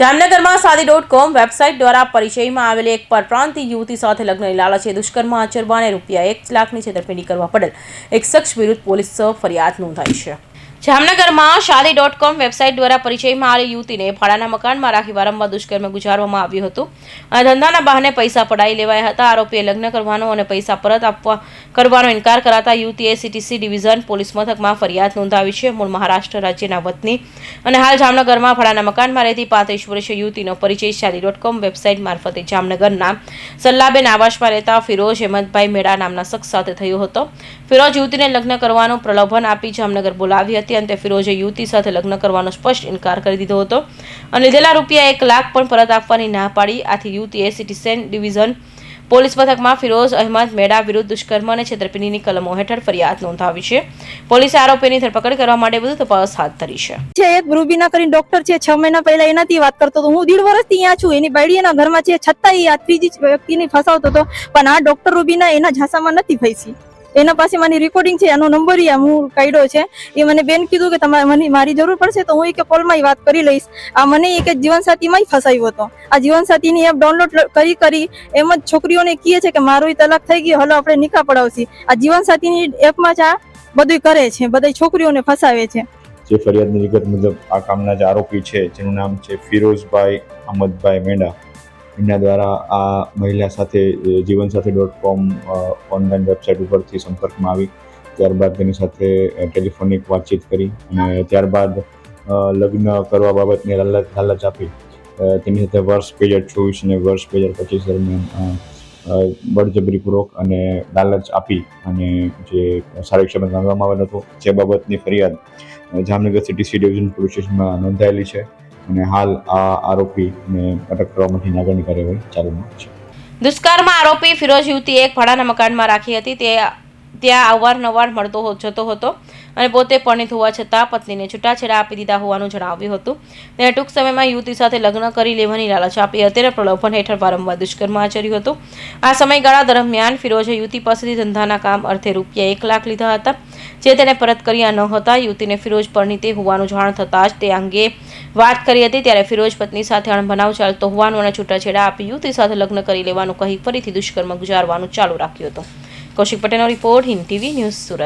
જામનગરમાં સાદી dot com website દ્વારા પરિચયમાં આવેલી એક પરપ્રાંતિ યુવતી સાથે લગ્નની લાલચે દુષ્કર્મ આચરવા અને રૂપિયા એક લાખની છેતરપિંડી કરવા પડેલ. એક શખ્સ વિરુદ્ધ પોલીસ ફરિયાદ નોંધાઈ છે. જામનગરમાં શાદી ડોટ કોમ વેબસાઇટ દ્વારા પરિચયમાં આવેલી યુવતીને ભાડાના મકાનમાં રાખી વારંવાર દુષ્કર્મ ગુજારવામાં આવ્યું હતું. અને ધંધાના બહાને પૈસા પડાવી લેવાયા હતા. આરોપીએ લગ્ન કરવાનો અને પૈસા પરત આપવા કરવાનો ઇનકાર કરાતા યુવતીએ સીટીસી ડિવિઝન પોલીસ મથકમાં ફરિયાદ નોંધાવી છે. મૂળ મહારાષ્ટ્ર રાજ્યના વતની અને હાલ જામનગરમાં ભાડાના મકાનમાં રહેતી પાંત્રીસ વર્ષીય યુવતીનો પરિચય શાદી ડોટ કોમ વેબસાઇટ મારફતે જામનગરના સલ્લાબેન આવાસમાં રહેતા ફિરોજ હેમંતભાઈ મેળા નામના શખ્સ સાથે થયો હતો. ફિરોજ યુવતીને લગ્ન કરવાનું પ્રલોભન આપી જામનગર બોલાવી હતી. અંતે ફિરોજે યુવતી સાથે લગ્ન કરવાનો સ્પષ્ટ ઇનકાર કરી દીધો હતો. અને લીધેલા રૂપિયા એક લાખ પણ પરત આપવાની ના પાડી. આથી યુવતીએ સિટીસેન ડિવિઝન પોલીસ મથકમાં ફિરોઝ અહેમદ મેડા વિરુદ્ધ દુષ્કર્મ અને છેતરપિંડીની કલમો હેઠળ ફરિયાદ નોંધાવી છે. પોલીસે આરોપીની ધરપકડ કરવા માટે વધુ તપાસ હાથ ધરી છે. છે એક રૂબીના કરીને ડોક્ટર છે, છ મહિના પહેલા એનાથી વાત કરતો હતો. હું દીડ વર્ષથી અહીંયા છું. એની બાયડી એના ઘરમાં છે. છતાં એ આ ત્રીજી વ્યક્તિને ફસાવતો હતો. પણ આ ડોક્ટર રૂબીના એના ઝાસામાં નથી ફસી. એના પાસે મારી રેકોર્ડિંગ છે એનો નંબર હું કાઢ્યો છે. એ મને બેન કીધું કે તમારે મને, મારી જરૂર પડશે તો હું એ કે કોલમાં વાત કરી લઈશ. આ મને એક જીવનસાથીમાં ફસાયો હતો. આ જીવનસાથીની એપ ડાઉનલોડ કરી કરી એમ જ છોકરીઓને કહે છે કે મારો તલાક થઈ ગયો હલો આપણે નિકાહ પડાવશી. આ જીવનસાથીની એપમાં જ આ બધું કરે છે બધા છોકરીઓને ફસાવે છે. જે ફરિયાદની વિગત મુજબ આ કામના જે આરોપી છે, જેનું નામ છે ફિરોઝભાઈ અહમદભાઈ મેંડા. એમના દ્વારા આ મહિલા સાથે જીવનસાથી ડોટ કોમ ઓનલાઈન વેબસાઇટ ઉપરથી સંપર્કમાં આવી. ત્યારબાદ તેની સાથે ટેલિફોનિક વાતચીત કરી અને ત્યારબાદ લગ્ન કરવા બાબતની લાલચ લાલચ આપી. તેની સાથે વર્ષ બે હજાર ચોવીસ અને વર્ષ બે હજાર પચીસ દરમિયાન બળજબરીપૂર્વક અને લાલચ આપી અને જે શારીરિક સંબંધ માંગવામાં આવેલ હતો, જે બાબતની ફરિયાદ Jamnagar city C division police સ્ટેશનમાં નોંધાયેલી છે. અને હાલ આ આરોપીને અટક કરવા માટેની આગળની કાર્યવાહી ચાલુમાં છે. દુષ્કર્મ આરોપી ફિરોજ યુવતી એક ભાડાના મકાનમાં રાખી હતી. તે ત્યાં અવારનવાર મળતો જતો હતો અને પોતે પરણિત હોવા છતાં પત્નીને છૂટાછેડા આપી દીધા હોવાનું જણાવ્યું હતું. તેણે ટૂંક સમયમાં યુવતી સાથે લગ્ન કરી લેવાની લાલચ આપી. હતી અને પ્રલોભન હેઠળ વારંવાર દુષ્કર્મ આચર્યું હતું. આ સમયગાળા દરમિયાન ફિરોજે યુવતી પાસેથી ધંધાના કામ અર્થે રૂપિયા એક લાખ લીધા હતા. જે તેને પરત કર્યા ન હતા. યુવતીને ફિરોજ પરણીતે હોવાનું જાણ થતાં જ તે અંગે વાત કરી હતી. ત્યારે ફિરોજ પત્ની સાથે અણબનાવ ચાલતો હોવાનું અને છૂટાછેડા આપી યુવતી સાથે લગ્ન કરી લેવાનું કહી ફરીથી દુષ્કર્મ ગુજારવાનું ચાલુ રાખ્યું હતું. કૌશિક પટેલનો report Hind TV news Surat.